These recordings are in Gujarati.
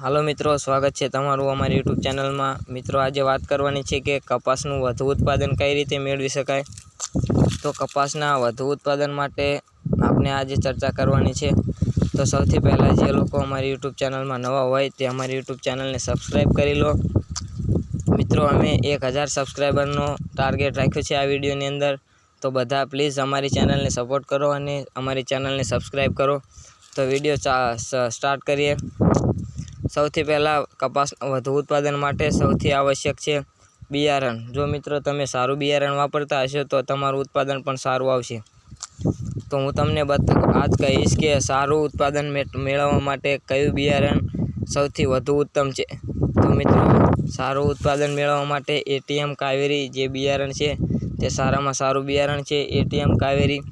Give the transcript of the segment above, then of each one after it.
હાલો મિત્રો, સ્વાગત છે તમારું અમારી યુટ્યુબ ચેનલમાં. મિત્રો, આજે વાત કરવાની છે કે કપાસનું વધુ ઉત્પાદન કઈ રીતે મેળવી શકાય? તો કપાસના વધુ ઉત્પાદન માટે આપણે આજે ચર્ચા કરવાની છે. તો સૌથી પહેલાં જે લોકો અમારી યુટ્યુબ ચેનલમાં નવા હોય તે અમારી યુટ્યુબ ચેનલને સબસ્ક્રાઈબ કરી લો. મિત્રો, અમે એક હજાર સબસ્ક્રાઈબરનો ટાર્ગેટ રાખ્યો છે આ વિડીયોની અંદર. તો બધા, પ્લીઝ અમારી ચેનલને સપોર્ટ કરો અને અમારી ચેનલને સબસ્ક્રાઈબ કરો. તો વીડિયો સ્ટાર્ટ કરીએ. સૌથી પહેલાં કપાસ વધુ ઉત્પાદન માટે સૌથી આવશ્યક છે બિયારણ. જો મિત્રો તમે સારું બિયારણ વાપરતા હશો તો તમારું ઉત્પાદન પણ સારું આવશે. તો હું તમને બત, આજ કહીશ કે સારું ઉત્પાદન મેળવવા માટે કયું બિયારણ સૌથી વધુ ઉત્તમ છે? તો મિત્રો, સારું ઉત્પાદન મેળવવા માટે એટીએમ કાવેરી જે બિયારણ છે તે સારામાં સારું બિયારણ છે. એટીએમ કાવેરી,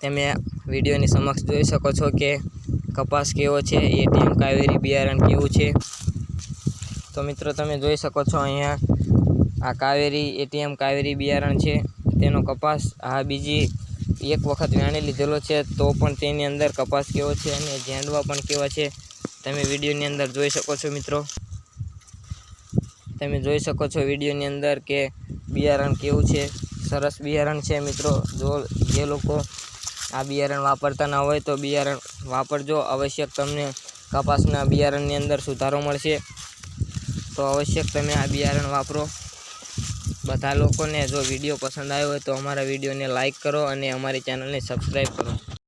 તમે વિડીયોની સમક્ષ જોઈ શકો છો કે કપાસ કેવો છે એટીએમ કાવેરી બિયારણ કેવું છે? તો મિત્રો, તમે જોઈ શકો છો અહીંયા, આ કાવેરી એટીએમ કાવેરી બિયારણ છે, તેનો કપાસ, આ બીજી એક વખત વેણી લીધેલો છે, તો પણ તેની અંદર કપાસ કેવો છે અને ઝેંડવા પણ કેવા છે, તમે વિડીયોની અંદર જોઈ શકો છો મિત્રો. તમે જોઈ શકો છો વિડીયોની અંદર કે બિયારણ કેવું છે, સરસ બિયારણ છે મિત્રો, જો જે લોકો આ બિયારણ વાપરતા ન હોય તો બિયારણ વાપરજો. આવશ્યક તમને કપાસના બિયારણની અંદર સુધારો મળશે. તો આવશ્યક તમે આ બિયારણ વાપરો. બધા લોકોને જો વીડિયો પસંદ આવ્યો હોય તો અમારા વિડીયોને લાઇક કરો અને અમારી ચેનલને સબસ્ક્રાઈબ કરો.